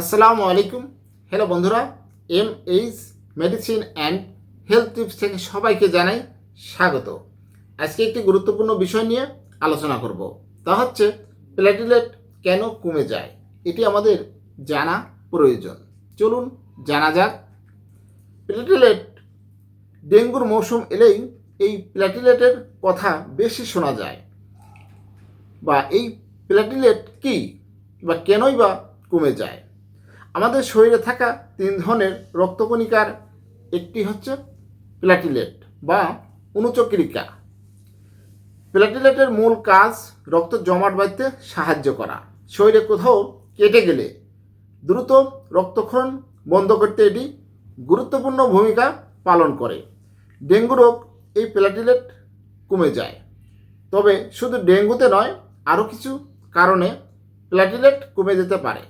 আসসালামু আলাইকুম। হ্যালো বন্ধুরা M H medicine and health tips থেকে সবাইকে জানাই স্বাগত। আজকে একটি গুরুত্বপূর্ণ বিষয় নিয়ে আলোচনা করব। তা হচ্ছে প্ল্যাটিলেট কেন কমে যায়? এটি আমাদের জানা প্রয়োজন। চলুন জানা যাক। প্ল্যাটিলেট ডেঙ্গুর মৌসুম এলেই এই প্ল্যাটিলেটের কথা বেশি শোনা যায়। বা এই প্ল্যাটিলেট কি বা কেনই বা কমে যায়? আমাদের শরীরে থাকা তিন ধরনের রক্তকণিকার, একটি হচ্ছে প্ল্যাটিলেট বা অনুচক্রিকা। প্ল্যাটিলেটের মূল কাজ রক্ত জমাট বাঁধতে সাহায্য করা। শরীরে কোথাও কেটে গেলে দ্রুত রক্তক্ষরণ বন্ধ করতে এটি গুরুত্বপূর্ণ ভূমিকা পালন করে। ডেঙ্গু রোগ এই প্ল্যাটিলেট কমে যায়। তবে শুধু ডেঙ্গুতে নয়, আরও কিছু কারণে প্ল্যাটিলেট কমে যেতে পারে।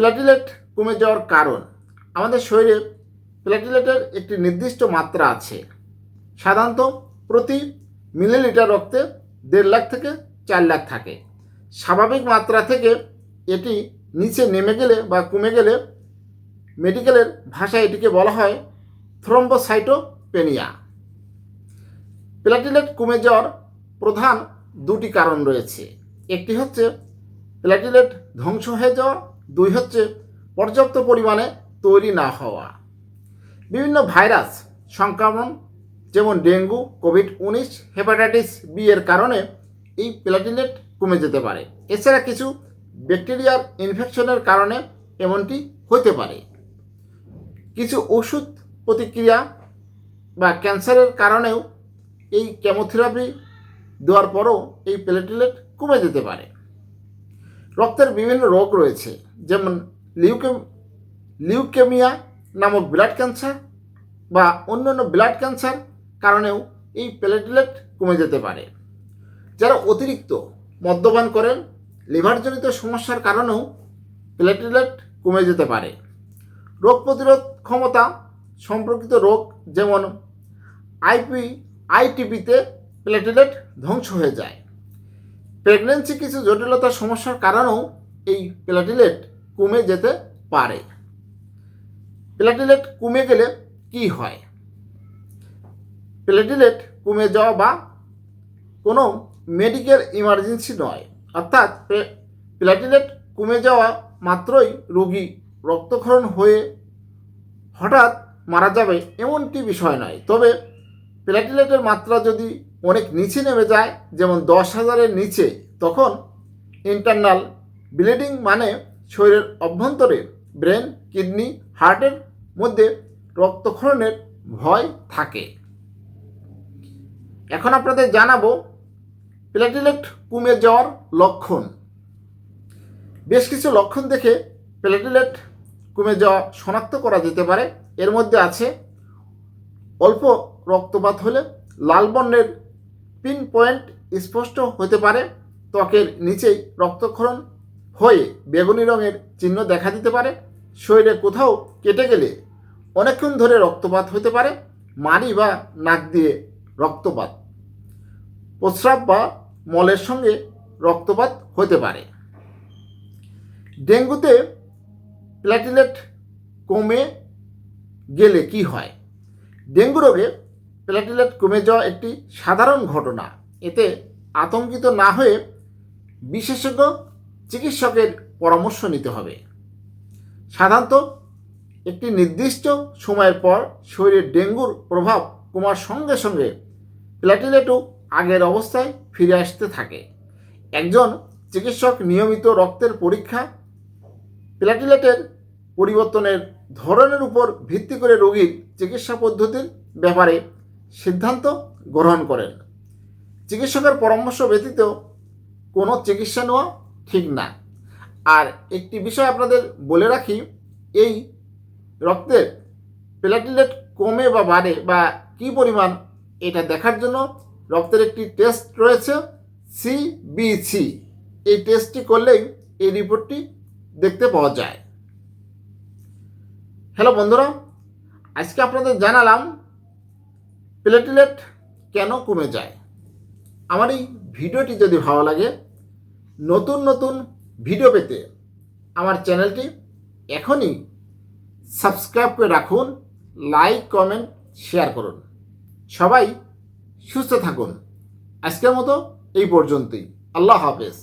প্ল্যাটিলেট কমে যাওয়ার কারণ আমাদের শরীরে প্ল্যাটিলেটের একটি নির্দিষ্ট মাত্রা আছে। সাধারণত প্রতি মিলিলিটার রক্তে দেড় লাখ থেকে চার লাখ থাকে। স্বাভাবিক মাত্রা থেকে এটি নিচে নেমে গেলে বা কমে গেলে মেডিকেলের ভাষায় এটিকে বলা হয় থ্রম্বোসাইটোপেনিয়া প্ল্যাটিলেট কমে যাওয়ার প্রধান দুটি কারণ রয়েছে। একটি হচ্ছে প্ল্যাটিলেট ধ্বংস হয়ে যাওয়া দুই হচ্ছে পর্যাপ্ত পরিমাণে তৈরি না হওয়া। বিভিন্ন ভাইরাস, সংক্রমণ, যেমন ডেঙ্গু কোভিড উনিশ হেপাটাইটিস বি এর কারণে এই প্ল্যাটিলেট কমে যেতে পারে। এছাড়া কিছু ব্যাকটেরিয়ার ইনফেকশনের কারণে এমনটি হতে পারে। কিছু ওষুধ প্রতিক্রিয়া বা ক্যান্সারের কারণেও এই কেমোথেরাপি দেওয়ার পরও এই প্লেটলেট কমে যেতে পারে। রক্তের বিভিন্ন রোগ রয়েছে, যেমন লিউকে লিউকেমিয়া নামক ব্লাড ক্যান্সার বা অন্যান্য ব্লাড ক্যান্সার কারণেও এই প্লেটলেট কমে যেতে পারে। যারা অতিরিক্ত মদ্যপান করেন, লিভারজনিত সমস্যার কারণেও প্লেটলেট কমে যেতে পারে। রোগ প্রতিরোধ ক্ষমতা সম্পর্কিত রোগ যেমন আইপি আইটিপিতে প্লেটলেট ধ্বংস হয়ে যায়। প্রেগনেন্সি কিছু জটিলতার সমস্যার কারণেও এই প্লেটলেট কমে যেতে পারে। প্লেটলেট কমে গেলে কি হয়? প্লেটলেট কমে যাওয়া বা কোনো মেডিকেল ইমার্জেন্সি নয়, অর্থাৎ প্লেটলেট কমে যাওয়া মাত্রই রোগী রক্তক্ষরণ হয়ে হঠাৎ মারা যাবে এমনটি বিষয় নয়। তবে প্ল্যাটিলেটের মাত্রা যদি অনেক নিচে নেমে যায়, যেমন দশ হাজারের নিচে, তখন ইন্টারনাল ব্লিডিং মানে শরীরের অভ্যন্তরে ব্রেন কিডনি হার্টের মধ্যে রক্তক্ষরণের ভয় থাকে। এখন আপনাদের জানাব প্ল্যাটিলেট কমে যাওয়ার লক্ষণ। বেশ কিছু লক্ষণ দেখে প্ল্যাটিলেট কমে যাওয়া শনাক্ত করা যেতে পারে। এর মধ্যে আছে অল্প রক্তপাত হলে লাল বর্ণের পিন পয়েন্ট স্পষ্ট হতে পারে, ত্বকের নিচেই রক্তক্ষরণ হয়ে বেগুনি রঙের চিহ্ন দেখা দিতে পারে, শরীরে কোথাও কেটে গেলে অনেকক্ষণ ধরে রক্তপাত হতে পারে, মাড়ি বা নাক দিয়ে রক্তপাত, প্রস্রাব বা মলের সঙ্গে রক্তপাত হতে পারে। ডেঙ্গুতে প্ল্যাটিলেট কমে গেলে কি হয়? ডেঙ্গু রোগে প্ল্যাটিলেট কমে যাওয়া একটি সাধারণ ঘটনা। এতে আতঙ্কিত না হয়ে বিশেষজ্ঞ চিকিৎসকের পরামর্শ নিতে হবে। সাধারণত একটি নির্দিষ্ট সময়ের পর শরীরে ডেঙ্গুর প্রভাব কমার সঙ্গে সঙ্গে প্ল্যাটিলেটও আগের অবস্থায় ফিরে আসতে থাকে। একজন চিকিৎসক নিয়মিত রক্তের পরীক্ষা প্ল্যাটিলেটের পরিবর্তনের ধরনের উপর ভিত্তি করে রোগীর চিকিৎসা পদ্ধতির ব্যাপারে সিদ্ধান্ত গ্রহণ করেন চিকিৎসকের পরামর্শ ব্যতীত কোনো চিকিৎসা নেওয়া ঠিক না। আর একটি বিষয় আপনাদের বলে রাখি, এই রক্তের প্ল্যাটিলেট কমে বা বাড়ে বা কী পরিমাণ এটা দেখার জন্য রক্তের একটি টেস্ট রয়েছে সিবিসি এই টেস্টটি করলেই এই রিপোর্টটি দেখতে পাওয়া যায়। হ্যালো বন্ধুরা, আজকে আপনাদের জানালাম প্লেটলেট কেন কমে যায়? আমার এই ভিডিওটি যদি ভালো লাগে, নতুন নতুন ভিডিও পেতে আমার চ্যানেলটি এখনই সাবস্ক্রাইব করে রাখুন, লাইক, কমেন্ট, শেয়ার করুন। সবাই সুস্থ থাকুন। আজকের মতো এই পর্যন্তই। আল্লাহ হাফেজ।